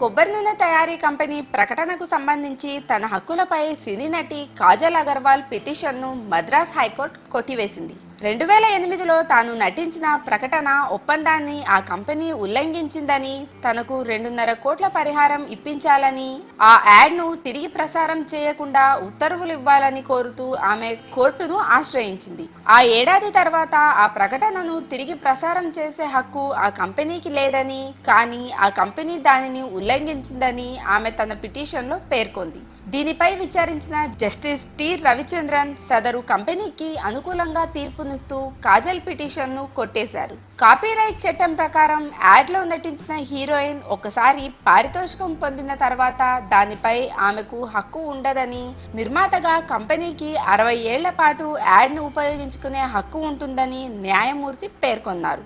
కొబ్బరి నూనె తయారీ కంపెనీ ప్రకటనకు సంబంధించి తన హక్కులపై సినీ నటి కాజల్ అగర్వాల్ పిటిషన్ను మద్రాస్ హైకోర్టు కొట్టివేసింది. రెండు వేల ఎనిమిదిలో తాను నటించిన ప్రకటన ఒప్పందాన్ని ఆ కంపెనీ ఉల్లంఘించిందని తనకు రెండున్నర కోట్ల పరిహారం ఇప్పించాలని ఆ యాడ్ను తిరిగి ప్రసారం చేయకుండా ఉత్తర్వులు ఇవ్వాలని కోరుతూ ఆమె కోర్టును ఆశ్రయించింది. ఆ ఏడాది తర్వాత ఆ ప్రకటనను తిరిగి ప్రసారం చేసే హక్కు ఆ కంపెనీకి లేదని కానీ ఆ కంపెనీ దానిని ఉల్లంఘించిందని ఆమె తన పిటిషన్లో పేర్కొంది. దీనిపై విచారించిన జస్టిస్ టి రవిచంద్రన్ సదరు కంపెనీకి అనుకూలంగా ప్రయత్నిస్తూ కాజల్ పిటిషన్ను కొట్టేశారు. కాపీరైట్ చట్టం ప్రకారం యాడ్లో నటించిన హీరోయిన్ ఒకసారి పారితోషికం పొందిన తర్వాత దానిపై ఆమెకు హక్కు ఉండదని నిర్మాతగా కంపెనీకి అరవై ఏళ్ళ పాటు యాడ్ను ఉపయోగించుకునే హక్కు ఉంటుందని న్యాయమూర్తి పేర్కొన్నారు.